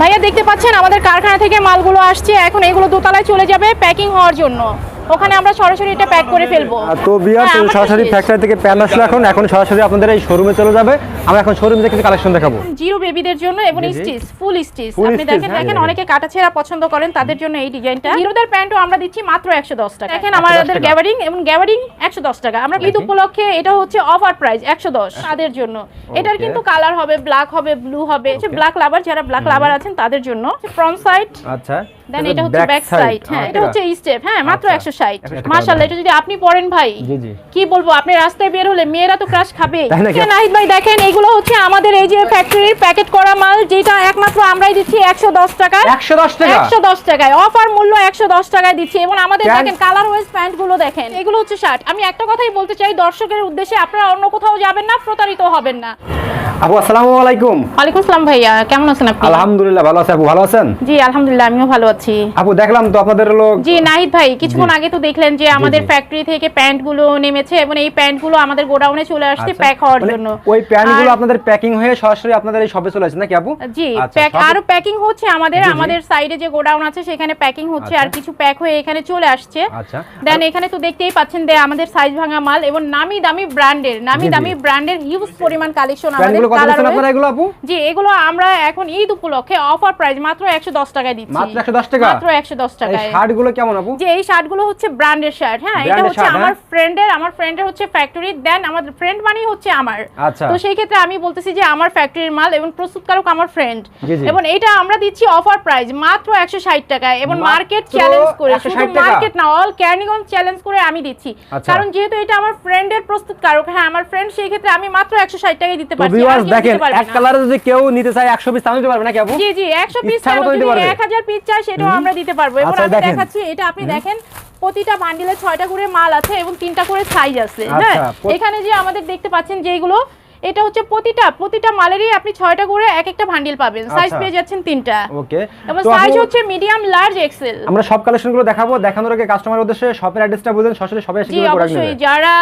ভাইয়া দেখতে পাচ্ছেন আমাদের কারখানা থেকে মালগুলো আসছে এখন এগুলো দোতলায় চলে যাবে প্যাকিং হওয়ার জন্য। ওখানে আমরা সরাসরি এটা প্যাক করে ফেলব। তো বিয়ার হ্যাঁ, সরাসরি ফ্যাক্টরি থেকে প্যান আসলো এখন এখন সরাসরি আপনাদের এই শোরুমে চলে যাবে। আমরা এখন শোরুমে কিছু কালেকশন দেখাবো। জিরো বেবিদের জন্য এবং। Stitch full stitch. আপনি দেখেন হ্যাঁ, দেখেন। অনেকে কাটাছেড়া পছন্দ করেন তাদের জন্য এই ডিজাইনটা জিরোদের প্যান্টও আমরা দিচ্ছি মাত্র একশো দশ টাকা দেখেন আমাদের। গ্যাবারিং এবং গ্যাবারিং একশো দশ টাকা। আমরা ঈদ উপলক্ষে এটা হচ্ছে অফার প্রাইস একশো দশ তাদের জন্য। এটার কিন্তু কালার হবে ব্ল্যাক হবে ব্লু হবে। ব্ল্যাক লাভার যারা ব্ল্যাক লাভার আছেন তাদের জন্য ফ্রন্ট সাইড আচ্ছা। দেন এটা হচ্ছে ব্যাক সাইড হ্যাঁ এটা হচ্ছে স্টেপ হ্যাঁ মাত্র আচ্ছা, একশো ষাট। 160 টাকা মার্শাল্লাহ এটা যদি আপনি পরেন ভাই জি জি। কি বলব আপনি রাস্তায় বের হলে মেয়েরা তো ক্রাশ খাবে তাই নাকি? নাহিদ ভাই দেখেন এগুলো হচ্ছে আমাদের এই যে ফ্যাক্টরির প্যাকেট করা মাল যেটা একমাত্র আমরাই দিচ্ছি একশো দশ টাকায়। একশো দশ টাকা? একশো দশ টাকায়। অফার মূল্য একশো দশ টাকায় দিচ্ছি। এবং আমাদের দেখেন কালার ওয়াইজ প্যান্টগুলো দেখেন এগুলো হচ্ছে শার্ট আমি একটা কথাই বলতে চাই দর্শকের উদ্দেশ্যে আপনারা অন্য কোথাও যাবেন না প্রতারিত হবেন না। আপু আসসালামু আলাইকুম। ওয়ালাইকুম আসসালাম ভাইয়া কেমন আছেন আপনি? আলহামদুলিল্লাহ ভালো আছে আপু ভালো আছেন? জি আলহামদুলিল্লাহ আমিও ভালো আছি। আপু দেখলাম তো আপনাদের হলো জি নাহিদ ভাই কিছুক্ষণ আগে তো দেখলেন যে আমাদের ফ্যাক্টরি থেকে প্যান্টগুলো নেমেছে এবং এই প্যান্টগুলো আমাদের গোডাউনে চলে আসছে আচ্ছা, প্যাক হওয়ার মানে জন্য। ওই প্যান্টগুলো আপনাদের প্যাকিং হয়ে সরাসরি আপনাদের এই শপে চলে আসছে নাকি আপু? জি আচ্ছা, প্যাক আরও প্যাকিং হচ্ছে আমাদের। আমাদের সাইডে যে গোডাউন আছে সেখানে প্যাকিং হচ্ছে আর আচ্ছা। কিছু প্যাক হয়ে এখানে চলে আসছে। আচ্ছা। দেন এখানে তো দেখতেই পাচ্ছেন যে আমাদের সাইজ ভাঙা মাল এবং নামি দামি ব্র্যান্ডের নামি। দামি ব্র্যান্ডের হিউজ পরিমাণ কালেকশন প্যান্ট কত দিচ্ছেন আপনারা এগুলো আপু? জি এগুলো আমরা এখন ঈদ উপলক্ষে অফার প্রাইস মাত্র 110 টাকায় দিচ্ছি। মাত্র 110 টাকা? মাত্র 110 টাকায়। শার্টগুলো কেমন আপু? যে এই শার্টগুলো হচ্ছে ব্র্যান্ডের শার্ট হ্যাঁ এটা হচ্ছে আমার? ফ্রেন্ডের আমার ফ্রেন্ডের হচ্ছে ফ্যাক্টরি দেন আমাদের ফ্রেন্ড মানেই হচ্ছে আমার। তো সেই ক্ষেত্রে আমি বলতেছি যে আমার ফ্যাক্টরির মাল এবং প্রস্তুতকারক আমার ফ্রেন্ড। এবং এটা আমরা দিচ্ছি অফার প্রাইস মাত্র 160 টাকায় এবং মার্কেট চ্যালেঞ্জ করে শুধু মার্কেট না অল ক্যানিগঞ্জ চ্যালেঞ্জ করে আমি দিচ্ছি। আচ্ছা। কারণ যেহেতু এটা আমার ফ্রেন্ডের প্রস্তুতকারক হ্যাঁ আমার ফ্রেন্ড সেই ক্ষেত্রে আমি মাত্র 160 টাকায় দিতে পারছি। ভিউয়ার্স কেউ দেখেন এক কালারে যদি কেউ নিতে চায় 100 পিস দিতে নিতে পারবে নাকি আপু? জি জি 100 পিস ইচ্ছা কেন যদি দিতে পারবে। 1000 পিস চাই সেটাও আমরা দিতে পারব। এবং আচ্ছা, আমি দেখাচ্ছি এটা আপনি দেখেন প্রতিটা বান্ডিলে ছয়টা করে মাল আছে এবং তিনটা করে সাইজ আছে হ্যাঁ? আচ্ছা, এখানে যে আমাদের দেখতে পাচ্ছেন যেগুলো এটা হচ্ছে প্রতিটা প্রতিটা মালেরই আপনি ছয়টা করে এক একটা বান্ডিল পাবেন। সাইজ আচ্ছা। পেয়ে যাচ্ছেন তিনটা। ওকে। এবং সাইজ হচ্ছে মিডিয়াম লার্জ এক্সেল আমরা সব কালেকশনগুলো দেখাবো দেখানোর আগে কাস্টমার উদ্দেশ্যে শপের অ্যাড্রেসটা বলবেন সরাসরি সবাই এসে কীভাবে প্রোডাক্ট যারা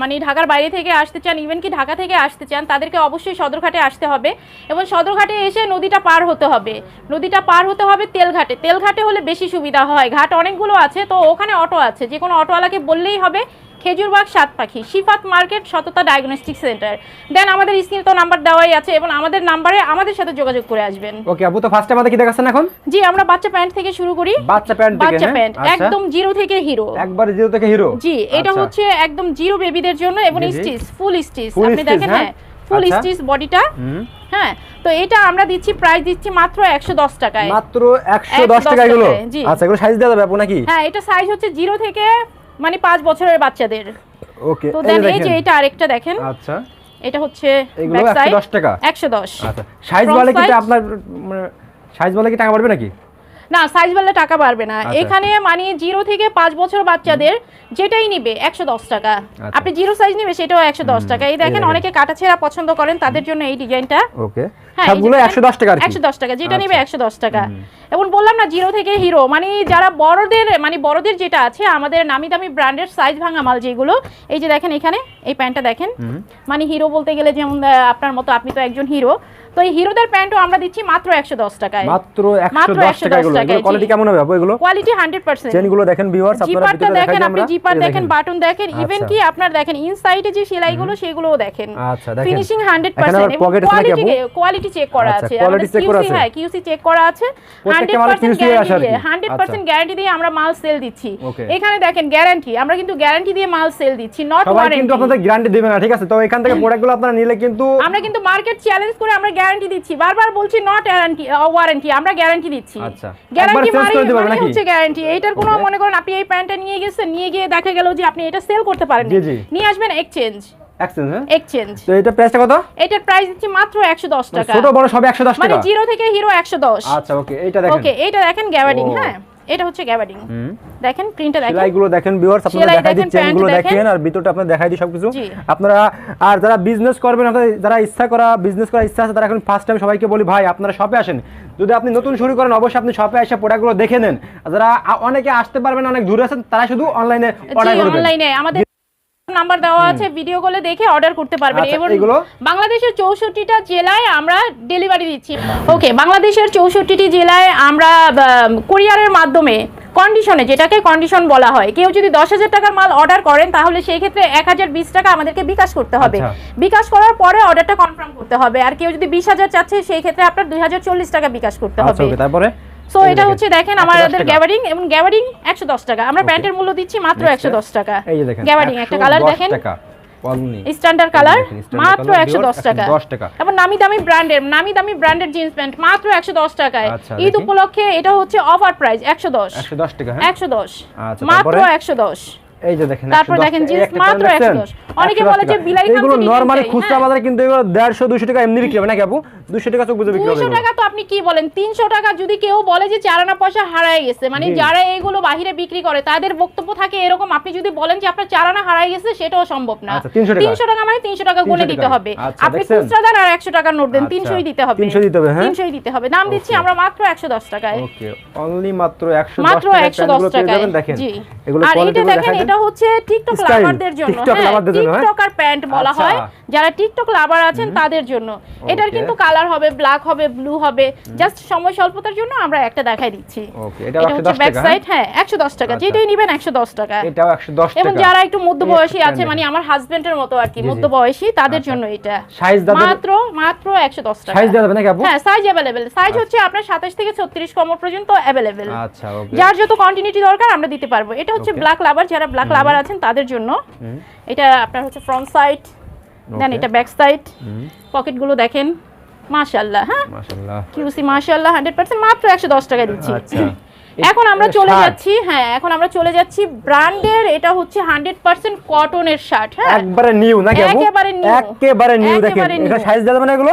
মানে ঢাকার বাইরে থেকে আসতে চান ইভেন কি ঢাকা থেকে আসতে চান তাদেরকে অবশ্যই সদরঘাটে আসতে হবে। এবং সদরঘাটে এসে নদীটা পার হতে হবে। নদীটা পার হতে হবে তেলঘাটে। তেলঘাটে হলে বেশি সুবিধা হয়। ঘাট অনেকগুলো আছে তো ওখানে অটো আছে। যে কোনো অটোওয়ালাকে বললেই হবে খেজুরবাগ সাত পাখি শিফাত মার্কেট সততা ডায়াগনস্টিক সেন্টার দেন আমাদের স্ক্রিনে তো নাম্বার দেওয়াই আছে এবং আমাদের নাম্বারে আমাদের সাথে যোগাযোগ করে আসবেন ওকে আপু তো ফার্স্টে আমাদের কি দেখাচ্ছেন এখন জি আমরা বাচ্চা প্যান্ট থেকে শুরু করি বাচ্চা প্যান্ট থেকে বাচ্চা হ্যাঁ? প্যান্ট আচ্ছা। একদম জিরো থেকে হিরো একবার জিরো থেকে হিরো জি এটা আচ্ছা। হচ্ছে একদম জিরো বেবিদের জন্য এবং। স্টিচ ফুল স্টিচ আপনি দেখেন হ্যাঁ? হ্যাঁ ফুল আচ্ছা। স্টিচ বডিটা হ্যাঁ তো এটা আমরা দিচ্ছি প্রাইস দিচ্ছি মাত্র 110 টাকায় মাত্র 110 110 টাকা এগুলো টাকায়, জি। আচ্ছা এগুলো সাইজ দেওয়া যাবে আপু নাকি হ্যাঁ এটা সাইজ হচ্ছে জিরো থেকে মানে 5 বছরের বাচ্চাদের। ওকে তো দেন এই যে এটা আরেকটা দেখেন। আচ্ছা। এটা হচ্ছে ব্যাক সাইড 110 টাকা? 110 আচ্ছা সাইজ বলে কি আপনার সাইজ বলে কি টাকা বাড়বে নাকি? না সাইজ বললে টাকা বাড়বে না। আচ্ছা। এখানে মানে জিরো থেকে পাঁচ বছর বাচ্চাদের যেটাই নিবে একশো দশ টাকা। আচ্ছা। আপনি জিরো সাইজ নিবে সেটাও একশো দশ টাকা। এই দেখেন। অনেকে কাটাছেড়া পছন্দ করেন তাদের জন্য এই ডিজাইনটা। ওকে। হ্যাঁ, সবগুলো 110 টাকা টাকা যেটা নিবে আচ্ছা। একশো দশ টাকা। এবং বললাম না জিরো থেকে হিরো মানে যারা বড়দের মানে বড়দের যেটা আছে আমাদের নামি দামি ব্র্যান্ডের সাইজ ভাঙা মাল যেগুলো এই যে দেখেন এখানে এই প্যান্টটা দেখেন। মানে হিরো বলতে গেলে যেমন আপনার মতো আপনি তো একজন হিরো। তো এই হিরোদের প্যান্টও আমরা দিচ্ছি মাত্র একশো দশ টাকায়। মাত্র মাত্র 110 টাকা 110 এগুলো। টাকায়, এগুলো কোয়ালিটি কেমন হবে আপু এগুলো? কোয়ালিটি হান্ড্রেড পার্সেন্ট চেনগুলো দেখেন ভিউয়ার্স আপনারা ভিতরে দেখেন আপনি জিপার দেখেন বাটন দেখেন ইভেন আচ্ছা। কি আপনার দেখেন ইনসাইডে যে সেলাইগুলো সেগুলোও দেখেন। আচ্ছা, দেখেন। ফিনিশিং হান্ড্রেড এখানে আবার পার্সেন্ট pocket আছে নাকি কোয়ালিটি আপু? কোয়ালিটি চেক করা আছে। quality check করা আছে? হ্যাঁ কিউসি চেক করা আছে। প্রত্যেকটা হান্ড্রেড মালে পার্সেন্ট QC আসে আর গ্যারান্টি কি? দিয়ে হান্ড্রেড পার্সেন্ট গ্যারান্টি দিয়ে আমরা মাল সেল দিচ্ছি। এখানে দেখেন গ্যারান্টি আমরা কিন্তু গ্যারান্টি দিয়ে মাল সেল দিচ্ছি নট সবাই কিন্তু আপনাদের গ্যারান্টি দিবে না ঠিক আছে? তো এখান থেকে প্রোডাক্টগুলো আপনারা নিলে কিন্তু আমরা কিন্তু মার্কেট চ্যালেঞ্জ করে আমরা গ্যারান্টি দিচ্ছি। বারবার বলছি নট গ্যারান্টি ওয়ারেন্টি আমরা গ্যারান্টি দিচ্ছি। আচ্ছা। গ্যারান্টি পারবে মানে হচ্ছে গ্যারান্টি এইটার কোনো মনে করেন আপনি এই প্যান্টটা নিয়ে গেছেন নিয়ে গিয়ে দেখা গেল যে আপনি এটা সেল করতে পারেন। নিয়ে আসবেন এক্সচেঞ্জ এক্সচেঞ্জ হ্যাঁ? এক্সচেঞ্জ তো এটা প্রাইসটা কত? এটার প্রাইস দিচ্ছি মাত্র 110 টাকা। ছোট বড় সব 110 মানে টাকা? জিরো থেকে হিরো 110 আচ্ছা ওকে এটা দেখেন। ওকে এটা দেখেন গ্যাবার্ডিং হ্যাঁ? এটা হচ্ছে গ্যাবার্ডিং দেখেন প্রিন্টটা দেখেন। সেলাইগুলো দেখেন ভিউয়ার্স আপনারা দেখাই প্যান্ট চেনগুলো দেখেন। দেখেন আর ভিতরটা আপনারা দেখাই দিই সবকিছু। আপনারা আর যারা বিজনেস করবেন আপনারা যারা ইচ্ছা করা বিজনেস করার ইচ্ছা আছে তারা এখন ফার্স্ট টাইম সবাইকে বলি ভাই আপনারা শপে আসেন। যদি আপনি নতুন শুরু করেন অবশ্যই আপনি শপে এসে প্রোডাক্টগুলো দেখে নেন। যারা অনেকে আসতে পারবেন অনেক দূরে আছেন তারা শুধু অনলাইনে অর্ডার করবেন অনলাইনে আমাদের নাম্বার দেওয়া আছে ভিডিও কলে দেখে অর্ডার করতে পারবেন। আচ্ছা, এবং? বাংলাদেশের চৌষট্টিটা জেলায় আমরা ডেলিভারি দিচ্ছি। ওকে বাংলাদেশের চৌষট্টিটি জেলায় আমরা কুরিয়ারের মাধ্যমে কন্ডিশনে যেটাকে কন্ডিশন বলা হয় কেউ যদি দশ হাজার টাকার মাল অর্ডার করেন তাহলে সেই ক্ষেত্রে এক হাজার বিশ টাকা আমাদেরকে বিকাশ করতে হবে। আচ্ছা। বিকাশ করার পরে অর্ডারটা কনফার্ম করতে হবে। আর কেউ যদি বিশ হাজার চাচ্ছে সেই ক্ষেত্রে আপনার দুই হাজার চল্লিশ টাকা বিকাশ করতে আচ্ছা হবে। তারপরে? সো এটা হচ্ছে দেখেন আমাদের গ্যাবারিং এবং গ্যাবারিং 110 টাকা। আমরা প্যান্টের মূল্য দিচ্ছি মাত্র 110 টাকা। এই যে দেখেন গ্যাবারিং একটা কালার দেখেন। স্ট্যান্ডার্ড কালার মাত্র 110 টাকা। 10 টাকা। এবং নামি দামি ব্র্যান্ডের নামি দামি ব্র্যান্ডের জিন্স প্যান্ট মাত্র 110 টাকায়। ঈদ উপলক্ষে এটা হচ্ছে অফার প্রাইস 110 110 টাকা হ্যাঁ। 110 মাত্র 110 এই যে দেখেন তারপর দেখেন জিন্স মাত্র 110 অনেকে বলে যে বিলাই এগুলো নরমালি খুচরা। বাজারে কিন্তু এগুলো 150 200 টাকা এমনি বিক্রি হবে নাকি আপু? 200 টাকা চোখ বুঝে বিক্রি হবে দুইশো এগুলো। টাকা তো আপনি কি বলেন? তিনশো টাকা যদি কেউ বলে যে চারানা পয়সা হারায় গেছে মানে যারা এগুলো বাহিরে বিক্রি করে তাদের বক্তব্য থাকে এরকম আপনি যদি বলেন যে আপনার চারানা হারায় গেছে সেটাও সম্ভব না। আচ্ছা, 300 টাকা। তিনশো টাকা মানে তিনশো টাকা গুনে দিতে হবে। আচ্ছা, আপনি খুচরা দেন আর একশো টাকার নোট দেন আচ্ছা, তিনশোই দিতে হবে। 300 দিতে হবে, হ্যাঁ? তিনশোই দিতে হবে। দাম দিচ্ছি আমরা মাত্র একশো দশ টাকায়। ওকে অনলি মাত্র 110 মাত্র টাকায় একশো দশ প্যান্টগুলো পেয়ে টাকায়। দেখেন। জি। এগুলো কোয়ালিটি দেখেন এটা হচ্ছে টিকটক লাভারদের জন্য হ্যাঁ হ্যাঁ? টিকটকার প্যান্ট বলা আচ্ছা। হয় যারা টিকটক লাভার আছেন তাদের জন্য। এটার কিন্তু কালার হবে ব্ল্যাক হবে ব্লু হবে জাস্ট সময় স্বল্পতার জন্য আমরা একটা দেখাই দিচ্ছি। এটা এটা হচ্ছে ব্যাক সাইড হ্যাঁ? একশো দশ টাকা আচ্ছা। যেটাই নেবেন একশো দশ টাকা। এটাও 110 টাকা এবং যারা একটু মধ্যবয়সী আছে মানে আমার হাজবেন্ডের মতো আর কি জি, জি। মধ্যবয়সী তাদের আচ্ছা। জন্য এটা। সাইজ মাত্র টাকা। সাইজ দেওয়া নাকি আপু? হ্যাঁ সাইজ অ্যাভেলেবেল সাইজ হচ্ছে আপনার সাতাশ থেকে ছত্রিশ কম পর্যন্ত আচ্ছা ওকে যার যত কন্টিনিউটি দরকার আমরা দিতে পারব। এটা হচ্ছে ব্ল্যাক লাভার যারা ব্ল্যাক লাভার আছেন তাদের জন্য। এটা আপনার হচ্ছে ফ্রন্ট সাইড দেন এটা ব্যাক সাইড পকেটগুলো দেখেন মাশাআল্লাহ হ্যাঁ? মাশাআল্লাহ। কিউসি মাশাআল্লাহ হান্ড্রেড পার্সেন্ট মাত্র একশো দশ টাকা দিচ্ছি। আচ্ছা। এখন আমরা চলে যাচ্ছি হ্যাঁ এখন আমরা চলে যাচ্ছি ব্র্যান্ডের এটা হচ্ছে হান্ড্রেড পার্সেন্ট কটনের শার্ট হ্যাঁ? একবারে নিউ নাকি একেবারে new। একেবারে নিউ দেখেন। এটা সাইজ দেওয়া যাবে না এগুলো?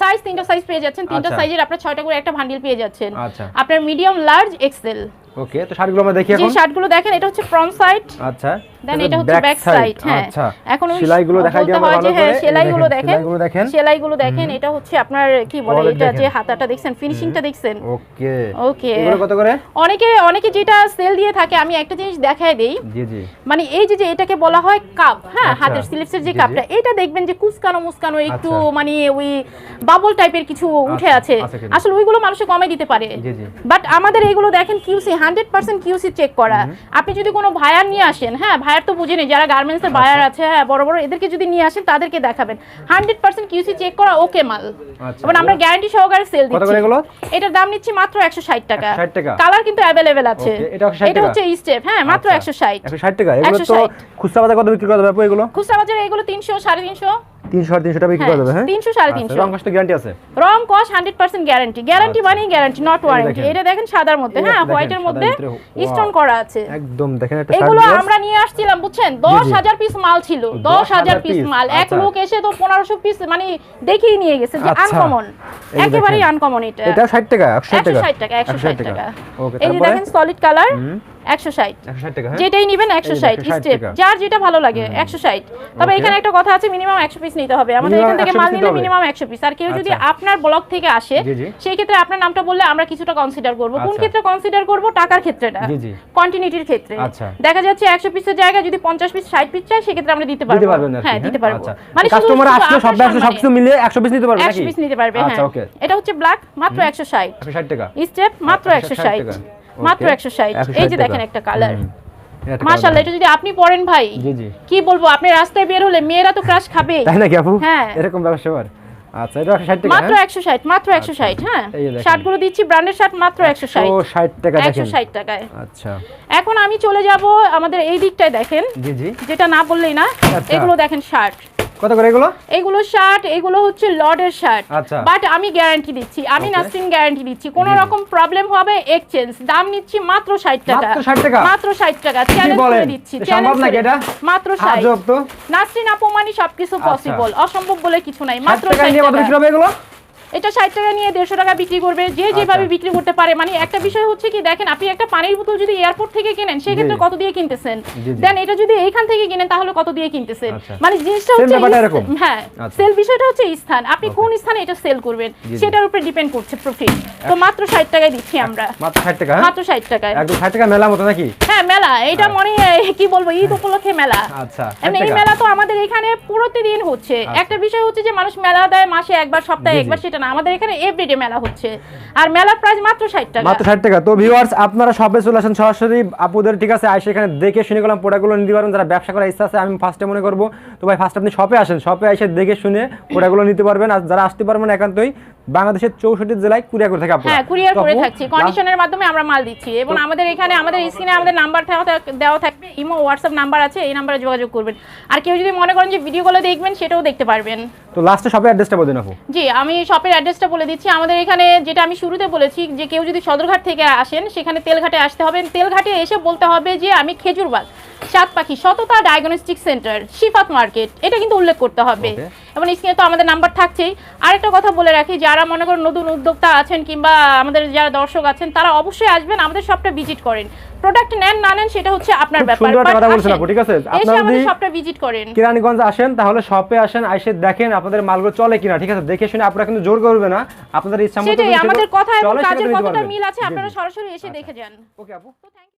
সাইজ তিনটা সাইজ পেয়ে যাচ্ছেন তিনটা আচ্ছা। সাইজের আপনার ছয়টা করে একটা ভান্ডিল পেয়ে যাচ্ছেন। আচ্ছা। আপনার মিডিয়াম লার্জ এক্সেল ওকে তো শার্টগুলো আমরা দেখি এখন। শার্টগুলো দেখেন এটা হচ্ছে ফ্রন্ট সাইড আচ্ছা। দেন এটা হচ্ছে ব্যাক সাইড হ্যাঁ। আচ্ছা। এখন সেলাইগুলো দেখাই দিই আমরা ভালো হ্যাঁ করে সেলাইগুলো দেখেন, সেলাইগুলো দেখেন। সেলাইগুলো দেখেন এটা হচ্ছে আপনার কি বলে এটা যে হাতাটা দেখছেন ফিনিশিংটা দেখছেন। ওকে। ওকে। এগুলো কত করে? অনেকে অনেকে যেটা সেল দিয়ে থাকে আমি একটা জিনিস দেখায় দেই। জি জি। মানে এই যে যে এটাকে বলা হয় কাপ হ্যাঁ আচ্ছা। হাতের স্লিপসের যে। কাপটা এটা দেখবেন যে কুচকানো মুসকানো একটু আচ্ছা। মানে ওই বাবল টাইপের কিছু উঠে আছে। আসলে ওইগুলো মানুষে কমে দিতে পারে। বাট আমাদের এইগুলো দেখেন QC hundred percent QC check করা। আপনি যদি কোনো ভায়ার নিয়ে আসেন হ্যাঁ ভায়ার তো বুঝেনি যারা গার্মেন্টসের বায়ার আছে হ্যাঁ বড় বড় এদেরকে যদি নিয়ে আসেন তাদেরকে দেখাবেন। হান্ড্রেড পার্সেন্ট কিউসি চেক করা ওকে মাল। আচ্ছা। এবং আমরা গ্যারান্টি সহকারে সেল দিচ্ছি। এটার দাম নিচ্ছি মাত্র একশো ষাট টাকা। 160 টাকা? কালার কিন্তু অ্যাভেলেবেল আছে। এটা 160 এটা টাকা? হচ্ছে স্টেপ হ্যাঁ মাত্র আচ্ছা, একশো ষাট। 160 টাকা। এগুলো তো খুচরা বাজারে কত বিক্রি করা যাবে এগুলো? খুচরা বাজারে এগুলো তিনশো সাড়ে তিনশো। 300 আর 300 টাকা বিক্রি করা যাবে হ্যাঁ? তিনশো সাড়ে আচ্ছা, তিনশো। রং কষ্ট গ্যারান্টি আছে। রং কস hundred percent guarantee guarantee. Guarantee not warranty এটা দেখেন সাদার মধ্যে হ্যাঁ হোয়াইটের মধ্যে স্টোন করা আছে। একদম দেখেন একটা এগুলো আমরা নিয়ে আসছিলাম বুঝছেন? দশ হাজার পিস মাল ছিল দশ হাজার পিস মাল। এক আচ্ছা। লোক এসে তো পনেরোশো পিস মানে দেখেই নিয়ে গেছে যে। আনকমন এই একেবারেই আনকমন এটা। এটা 60 টাকা 160 একশো টাকা। ষাট টাকা একশো ষাট টাকা। ওকে এই দেখেন সলিড কালার হুম, একশো ষাট। 160 টাকা হ্যাঁ? যেটাই নিবেন একশো ষাট। স্টেপ যার যেটা ভালো লাগে একশো ষাট। তবে এখানে একটা কথা আছে মিনিমাম একশো পিস নিতে হবে। আমাদের এখান থেকে মাল নিলে মিনিমাম একশো পিস আর কেউ যদি আচ্ছা। আপনার ব্লক থেকে আসে। সেই ক্ষেত্রে আপনার নামটা বললে আমরা কিছুটা কনসিডার করব। কোন আচ্ছা। ক্ষেত্রে কনসিডার করব? টাকার ক্ষেত্রে না। কন্টিনিউটির ক্ষেত্রে। আচ্ছা। দেখা যাচ্ছে একশো পিসের জায়গায় যদি পঞ্চাশ পিস ষাট পিস চাই সেক্ষেত্রে আমরা দিতে পারব। কি, হ্যাঁ দিতে পারব। মানে কাস্টমার আসলে সব ব্যবসা সবকিছু মিলিয়ে 100 পিস নিতে পারবে একশো পিস নিতে পারবে হ্যাঁ। এটা হচ্ছে ব্ল্যাক মাত্র একশো ষাট। 160 টাকা। স্টেপ মাত্র একশো 160 ষাট। মাত্র Okay, একশো ষাট। 160 এই যে দেখেন একটা কালার মাশাআল্লাহ এটা যদি আপনি পরেন ভাই জি জি। কি বলব আপনি রাস্তায় বের হলে মেয়েরা তো ক্রাশ খাবে। তাই নাকি আপু? হ্যাঁ। এরকম ব্যবসা আর আচ্ছা এটা 160 টাকা মাত্র হ্যাঁ? একশো ষাট মাত্র একশো ষাট হ্যাঁ। এই যে শার্টগুলো দিচ্ছি ব্র্যান্ডের শার্ট মাত্র একশো ষাট। 160 টাকা একশো দেখেন ষাট টাকায়। আচ্ছা। এখন আমি চলে যাব আমাদের এই দিকটায় দেখেন। জি জি। যেটা না বললেই না আচ্ছা। এগুলো দেখেন শার্ট। কত করে এগুলো? এগুলো শার্ট এগুলো হচ্ছে লর্ডের শার্ট আচ্ছা। বাট আমি গ্যারান্টি দিচ্ছি আমি নাসিন গ্যারান্টি দিচ্ছি। কোনো। রকম প্রবলেম হবে এক্সচেঞ্জ। দাম নিচ্ছি মাত্র ষাট টাকা। মাত্র 60 টাকা? মাত্র ষাট টাকা। চ্যালেঞ্জ? করে দিচ্ছি। সম্ভব নাকি এটা? মাত্র ষাট। আজব তো। নাসরিন আপু মানে সবকিছু আচ্ছা। পসিবল অসম্ভব বলে কিছু নাই। 60 মাত্র টাকা ষাট নিয়ে কত টাকা। বিক্রি হবে এগুলো? এটা ষাট টাকা নিয়ে দেড়শো টাকা বিক্রি করবে যে যেভাবে আচ্ছা। বিক্রি করতে পারে মানে একটা বিষয় হচ্ছে কি দেখেন আপনি একটা পানির বোতল যদি এয়ারপোর্ট থেকে কিনেন সেই ক্ষেত্রে জি। কত দিয়ে কিনতেছেন। দেন এটা যদি এইখান থেকে কিনেন তাহলে কত দিয়ে কিনতেছেন আচ্ছা। মানে জিনিসটা হচ্ছে? হ্যাঁ আচ্ছা। সেল বিষয়টা হচ্ছে স্থান আপনি কোন স্থানে এটা সেল করবেন। সেটার উপরে ডিপেন্ড করছে প্রফিট তো মাত্র ষাট টাকায় দিচ্ছি আমরা মাত্র ষাট টাকা হ্যাঁ? মাত্র ষাট টাকায় একদম ষাট টাকা মেলা মতো নাকি হ্যাঁ মেলা এটা মনে হয়, কি বলব ঈদ উপলক্ষে মেলা আচ্ছা এই মেলা তো আমাদের এখানে প্রতিদিন হচ্ছে একটা বিষয় হচ্ছে যে মানুষ মেলা দেয় মাসে একবার সপ্তাহে। একবার সেটা না, আমাদের এখানে এভরিডে মেলা হচ্ছে। আর মেলার প্রাইস মাত্র ষাট টাকা। মাত্র ষাট টাকা। তো ভিউয়ার্স আপনারা সবে চলে আসেন সরাসরি। আপুদের, ঠিক আছে? এখানে দেখে শুনে গেলাম প্রোডাক্টগুলো নিতে পারবেন যারা ব্যবসা করার ইচ্ছা আছে, আমি ফার্স্টে মনে করব। তো ভাই ফার্স্ট আপনি শপে আসেন। শপে এসে দেখে শুনে প্রোডাক্টগুলো নিতে পারবেন। আর যারা আসতে পারবেন একান্তই বাংলাদেশের চৌষট্টি জেলায় কুরিয়া করে থাকে হ্যাঁ কুরিয়ার করে থাকছি। কন্ডিশনের মাধ্যমে আমরা মাল দিচ্ছি এবং আমাদের এখানে আমাদের স্ক্রিনে আমাদের নাম্বার দেওয়া থাকবে ইমো হোয়াটসঅ্যাপ নাম্বার আছে এই নাম্বারে যোগাযোগ করবেন। আর কেউ যদি মনে করেন যে ভিডিওগুলো দেখবেন সেটাও দেখতে পারবেন। তো লাস্টে শপের অ্যাড্রেসটা বলে দিন আপু। জি আমি শপের অ্যাড্রেসটা বলে দিচ্ছি। আমাদের এখানে যেটা আমি শুরুতে বলেছি যে কেউ যদি সদরঘাট থেকে আসেন সেখানে তেলঘাটে আসতে হবে। তেলঘাটে এসে বলতে হবে যে আমি খেজুরবাগ সাত পাখি সততা ডায়াগনস্টিক সেন্টার শিফাত মার্কেট এটা কিন্তু উল্লেখ করতে হবে. এবং স্ক্রিনে তো আমাদের নাম্বার থাকছেই। আরেকটা কথা বলে রাখি যারা মনে করেন নতুন উদ্যোক্তা আছেন কিংবা আমাদের যারা দর্শক আছেন তারা অবশ্যই আসবেন আমাদের সবটা ভিজিট করেন। প্রোডাক্ট নেন না নেন সেটা হচ্ছে আপনার ব্যাপার। সুন্দর কথা বলছেন আপু, ঠিক আছে? আপনারা যদি- শপটা ভিজিট করেন। কিরানীগঞ্জ আসেন তাহলে শপে আসেন এসে দেখেন আপনাদের মালগুলো চলে কিনা ঠিক আছে? দেখে শুনে আপনারা কিন্তু জোর করবে না। আপনাদের ইচ্ছা মতো সেটাই আমাদের কথা এবং কাজের কতটা মিল আছে আপনারা সরাসরি এসে দেখে যান। ওকে আপু.